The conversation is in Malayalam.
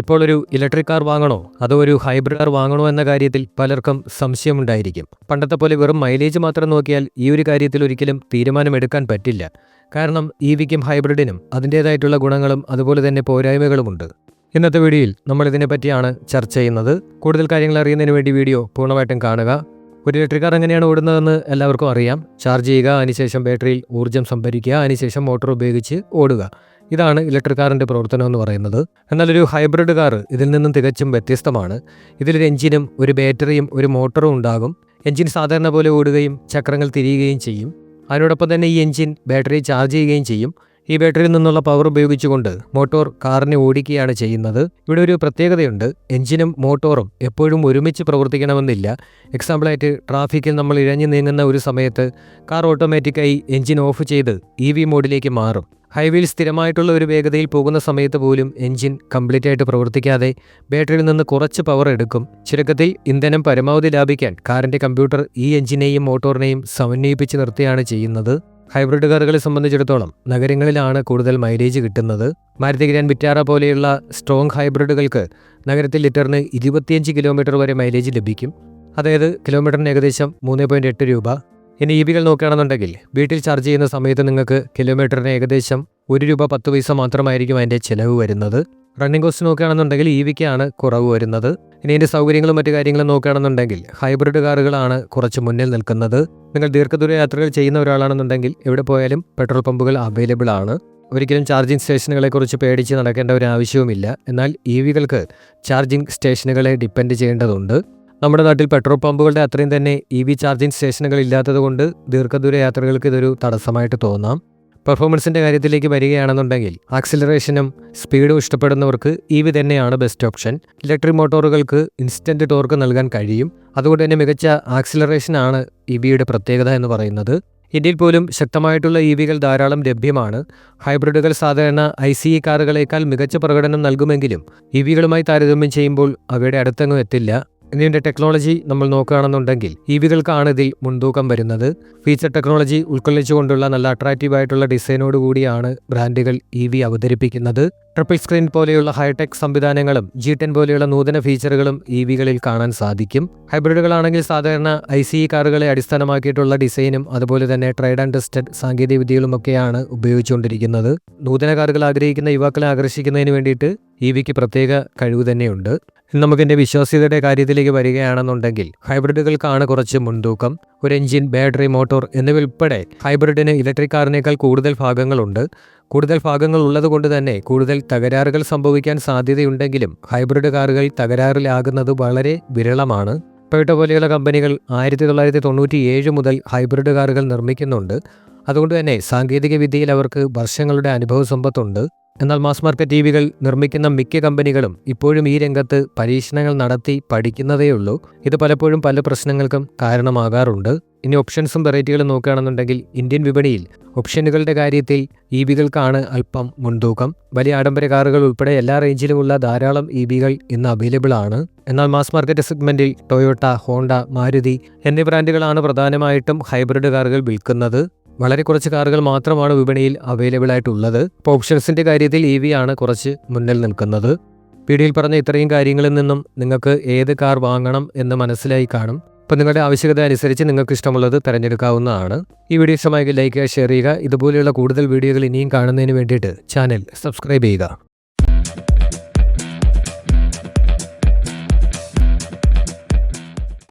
ഇപ്പോൾ ഒരു ഇലക്ട്രിക് കാർ വാങ്ങണോ? അതോ ഒരു ഹൈബ്രിഡ് കാർ വാങ്ങണോ എന്ന കാര്യത്തിൽ പലർക്കും സംശയമുണ്ടായിരിക്കും. പണ്ടത്തെ പോലെ വെറും മൈലേജ് മാത്രം നോക്കിയാൽ ഈ ഒരു കാര്യത്തിൽ ഒരിക്കലും തീരുമാനമെടുക്കാൻ പറ്റില്ല. കാരണം ഇ വിക്കും ഹൈബ്രിഡിനും അതിന്റേതായിട്ടുള്ള ഗുണങ്ങളും അതുപോലെ തന്നെ പോരായ്മകളുമുണ്ട്. ഇന്നത്തെ വീഡിയോയിൽ നമ്മൾ ഇതിനെപ്പറ്റിയാണ് ചർച്ച ചെയ്യുന്നത്. കൂടുതൽ കാര്യങ്ങൾ അറിയുന്നതിന് വേണ്ടി വീഡിയോ പൂർണമായിട്ടും കാണുക. ഒരു ഇലക്ട്രിക് കാർ എങ്ങനെയാണ് ഓടുന്നതെന്ന് എല്ലാവർക്കും അറിയാം. ചാർജ് ചെയ്യുക അതിനുശേഷം ബാറ്ററിയിൽ ഊർജം സംഭരിക്കുക അതിനുശേഷം മോട്ടോർ ഉപയോഗിച്ച് ഓടുക. ഇതാണ് ഇലക്ട്രിക് കാറിന്റെ പ്രവർത്തനം എന്ന് പറയുന്നത്. എന്നാൽ ഒരു ഹൈബ്രിഡ് കാർ ഇതിൽ നിന്നും തികച്ചും വ്യത്യസ്തമാണ്. ഇതിലൊരു എഞ്ചിനും ഒരു ബാറ്ററിയും ഒരു മോട്ടറും ഉണ്ടാകും. എഞ്ചിൻ സാധാരണ പോലെ ഓടുകയും ചക്രങ്ങൾ തിരിയുകയും ചെയ്യും. അതിനോടൊപ്പം തന്നെ ഈ എഞ്ചിൻ ബാറ്ററി ചാർജ് ചെയ്യുകയും ചെയ്യും. ഈ ബാറ്ററിയിൽ നിന്നുള്ള പവർ ഉപയോഗിച്ചുകൊണ്ട് മോട്ടോർ കാറിനെ ഓടിക്കുകയാണ് ചെയ്യുന്നത്. ഇവിടെ ഒരു പ്രത്യേകതയുണ്ട്. എഞ്ചിനും മോട്ടോറും എപ്പോഴും ഒരുമിച്ച് പ്രവർത്തിക്കണമെന്നില്ല. എക്സാമ്പിളായിട്ട് ട്രാഫിക്കിൽ നമ്മൾ ഇഴഞ്ഞു നീങ്ങുന്ന ഒരു സമയത്ത് കാർ ഓട്ടോമാറ്റിക്കായി എഞ്ചിൻ ഓഫ് ചെയ്ത് ഇ വി മോഡിലേക്ക് മാറും. ഹൈവേയിൽ സ്ഥിരമായിട്ടുള്ള ഒരു വേഗതയിൽ പോകുന്ന സമയത്ത് പോലും എഞ്ചിൻ കംപ്ലീറ്റ് ആയിട്ട് പ്രവർത്തിക്കാതെ ബാറ്ററിയിൽ നിന്ന് കുറച്ച് പവർ എടുക്കും. ചുരുക്കത്തിൽ ഇന്ധനം പരമാവധി ലാഭിക്കാൻ കാറിന്റെ കമ്പ്യൂട്ടർ ഈ എഞ്ചിനെയും മോട്ടോറിനെയും സമന്വയിപ്പിച്ച് നിർത്തുകയാണ് ചെയ്യുന്നത്. ഹൈബ്രിഡ് കാറുകളെ സംബന്ധിച്ചിടത്തോളം നഗരങ്ങളിലാണ് കൂടുതൽ മൈലേജ് കിട്ടുന്നത്. മാരുതി ഗ്രാൻഡ് വിറ്റാറ പോലെയുള്ള സ്ട്രോങ് ഹൈബ്രിഡുകൾക്ക് നഗരത്തിൽ ലിറ്ററിന് ഇരുപത്തിയഞ്ച് കിലോമീറ്റർ വരെ മൈലേജ് ലഭിക്കും. അതായത് കിലോമീറ്ററിന് ഏകദേശം മൂന്ന് പോയിന്റ് എട്ട് രൂപ. ഇനി ഇ ബികൾ നോക്കുകയാണെന്നുണ്ടെങ്കിൽ വീട്ടിൽ ചാർജ് ചെയ്യുന്ന സമയത്ത് നിങ്ങൾക്ക് കിലോമീറ്ററിന് ഏകദേശം ഒരു രൂപ പത്ത് പൈസ മാത്രമായിരിക്കും അതിന്റെ ചിലവ് വരുന്നത്. റണ്ണിംഗ് കോസ്റ്റ് നോക്കുകയാണെന്നുണ്ടെങ്കിൽ ഇ വിക്കാണ് കുറവ് വരുന്നത്. ഇനി ഇതിന്റെ സൗകര്യങ്ങളും മറ്റു കാര്യങ്ങളും നോക്കുകയാണെന്നുണ്ടെങ്കിൽ ഹൈബ്രിഡ് കാറുകളാണ് കുറച്ച് മുന്നിൽ നിൽക്കുന്നത്. നിങ്ങൾ ദീർഘദൂര യാത്രകൾ ചെയ്യുന്ന ഒരാളാണെന്നുണ്ടെങ്കിൽ എവിടെ പോയാലും പെട്രോൾ പമ്പുകൾ അവൈലബിൾ ആണ്. ഒരിക്കലും ചാർജിംഗ് സ്റ്റേഷനുകളെക്കുറിച്ച് പേടിച്ച് നടക്കേണ്ട ഒരു ആവശ്യവുമില്ല. എന്നാൽ ഇ വികൾക്ക് ചാർജിംഗ് സ്റ്റേഷനുകളെ ഡിപ്പെൻഡ് ചെയ്യേണ്ടതുണ്ട്. നമ്മുടെ നാട്ടിൽ പെട്രോൾ പമ്പുകളുടെ അത്രയും തന്നെ ഇ വി ചാർജിംഗ് സ്റ്റേഷനുകൾ ഇല്ലാത്തതുകൊണ്ട് ദീർഘദൂര യാത്രകൾക്ക് ഇതൊരു തടസ്സമായിട്ട് തോന്നാം. പെർഫോമൻസിന്റെ കാര്യത്തിലേക്ക് വരികയാണെന്നുണ്ടെങ്കിൽ ആക്സിലറേഷനും സ്പീഡും ഇഷ്ടപ്പെടുന്നവർക്ക് ഇ വി തന്നെയാണ് ബെസ്റ്റ് ഓപ്ഷൻ ഇലക്ട്രിക് മോട്ടോറുകൾക്ക് ഇൻസ്റ്റന്റ് ടോർക്ക് നൽകാൻ കഴിയും. അതുകൊണ്ട് തന്നെ മികച്ച ആക്സിലറേഷനാണ് ഇ വിയുടെ പ്രത്യേകത എന്ന് പറയുന്നത്. ഇന്ത്യയിൽ പോലും ശക്തമായിട്ടുള്ള ഇ വികൾ ധാരാളം ലഭ്യമാണ്. ഹൈബ്രിഡുകൾ സാധാരണ ഐ സി ഇ കാറുകളേക്കാൾ മികച്ച പ്രകടനം നൽകുമെങ്കിലും ഇ വികളുമായി താരതമ്യം ചെയ്യുമ്പോൾ അവയുടെ അടുത്തെങ്ങും എത്തില്ല. ഇതിന്റെ ടെക്നോളജി നമ്മൾ നോക്കുകയാണെന്നുണ്ടെങ്കിൽ ഇ വികൾക്കാണ് ഇതിൽ മുൻതൂക്കം വരുന്നത്. ഫീച്ചർ ടെക്നോളജി ഉൾക്കൊള്ളിച്ചുകൊണ്ടുള്ള നല്ല അട്രാക്റ്റീവ് ആയിട്ടുള്ള ഡിസൈനോട് കൂടിയാണ് ബ്രാൻഡുകൾ ഇ വി അവതരിപ്പിക്കുന്നത്. ട്രിപ്പിൾ സ്ക്രീൻ പോലെയുള്ള ഹൈടെക് സംവിധാനങ്ങളും ജി ടെൻ പോലെയുള്ള നൂതന ഫീച്ചറുകളും ഇ വികളിൽ കാണാൻ സാധിക്കും. ഹൈബ്രിഡുകളാണെങ്കിൽ സാധാരണ ഐ സി കാറുകളെ അടിസ്ഥാനമാക്കിയിട്ടുള്ള ഡിസൈനും അതുപോലെ തന്നെ ട്രൈഡ് ആൻഡ് ടെസ്റ്റഡ് സാങ്കേതിക വിദ്യകളുമൊക്കെയാണ് ഉപയോഗിച്ചുകൊണ്ടിരിക്കുന്നത്. നൂതന കാറുകൾ ആഗ്രഹിക്കുന്ന യുവാക്കളെ ആകർഷിക്കുന്നതിന് വേണ്ടിയിട്ട് ഇ വിക്ക് പ്രത്യേക കഴിവ് തന്നെയുണ്ട്. നമുക്കിന്റെ വിശ്വാസ്യതയുടെ കാര്യത്തിലേക്ക് വരികയാണെന്നുണ്ടെങ്കിൽ ഹൈബ്രിഡുകൾക്കാണ് കുറച്ച് മുൻതൂക്കം. ഒരു എഞ്ചിൻ ബാറ്ററി മോട്ടോർ എന്നിവ ഉൾപ്പെടെ ഹൈബ്രിഡിന് ഇലക്ട്രിക് കാറിനേക്കാൾ കൂടുതൽ ഭാഗങ്ങളുണ്ട്. കൂടുതൽ ഭാഗങ്ങൾ ഉള്ളതുകൊണ്ട് തന്നെ കൂടുതൽ തകരാറുകൾ സംഭവിക്കാൻ സാധ്യതയുണ്ടെങ്കിലും ഹൈബ്രിഡ് കാറുകൾ തകരാറിലാകുന്നത് വളരെ വിരളമാണ്. ടൊയോട്ട പോലെയുള്ള കമ്പനികൾ ആയിരത്തി തൊള്ളായിരത്തി തൊണ്ണൂറ്റി ഏഴ് മുതൽ ഹൈബ്രിഡ് കാറുകൾ നിർമ്മിക്കുന്നുണ്ട്. അതുകൊണ്ട് തന്നെ സാങ്കേതിക വിദ്യയിൽ അവർക്ക് വർഷങ്ങളുടെ അനുഭവ സമ്പത്തുണ്ട്. എന്നാൽ മാസ് മാർക്കറ്റ് ടി വികൾ നിർമ്മിക്കുന്ന മിക്ക കമ്പനികളും ഇപ്പോഴും ഈ രംഗത്ത് പരീക്ഷണങ്ങൾ നടത്തി പഠിക്കുന്നതേയുള്ളൂ. ഇത് പലപ്പോഴും പല പ്രശ്നങ്ങൾക്കും കാരണമാകാറുണ്ട്. ഇനി ഓപ്ഷൻസും വെറൈറ്റികളും നോക്കുകയാണെന്നുണ്ടെങ്കിൽ ഇന്ത്യൻ വിപണിയിൽ ഓപ്ഷനുകളുടെ കാര്യത്തിൽ ഇ ബികൾക്കാണ് അല്പം മുൻതൂക്കം. വലിയ ആഡംബര കാറുകൾ ഉൾപ്പെടെ എല്ലാ റേഞ്ചിലുമുള്ള ധാരാളം ഇ ബികൾ ഇന്ന് അവൈലബിൾ ആണ്. എന്നാൽ മാസ് മാർക്കറ്റ് സെഗ്മെന്റിൽ ടൊയോട്ട ഹോണ്ട മാരുതി എന്നീ ബ്രാൻഡുകളാണ് പ്രധാനമായിട്ടും ഹൈബ്രിഡ് കാറുകൾ വിൽക്കുന്നത്. വളരെ കുറച്ച് കാറുകൾ മാത്രമാണ് വിപണിയിൽ അവൈലബിൾ ആയിട്ടുള്ളത്. ഇപ്പോൾ ഓപ്ഷൻസിന്റെ കാര്യത്തിൽ ഇ വി ആണ് കുറച്ച് മുന്നിൽ നിൽക്കുന്നത്. വീഡിയോയിൽ പറഞ്ഞ ഇത്രയും കാര്യങ്ങളിൽ നിന്നും നിങ്ങൾക്ക് ഏത് കാർ വാങ്ങണം എന്ന് മനസ്സിലായി കാണും. അപ്പോൾ നിങ്ങളുടെ ആവശ്യകത അനുസരിച്ച് നിങ്ങൾക്ക് ഇഷ്ടമുള്ളത് തിരഞ്ഞെടുക്കാവുന്നതാണ്. ഈ വീഡിയോ ഇഷ്ടമായെങ്കിൽ ലൈക്ക് ചെയ്യുക ഷെയർ ചെയ്യുക. ഇതുപോലെയുള്ള കൂടുതൽ വീഡിയോകൾ ഇനിയും കാണുന്നതിന് വേണ്ടിയിട്ട് ചാനൽ സബ്സ്ക്രൈബ് ചെയ്യുക.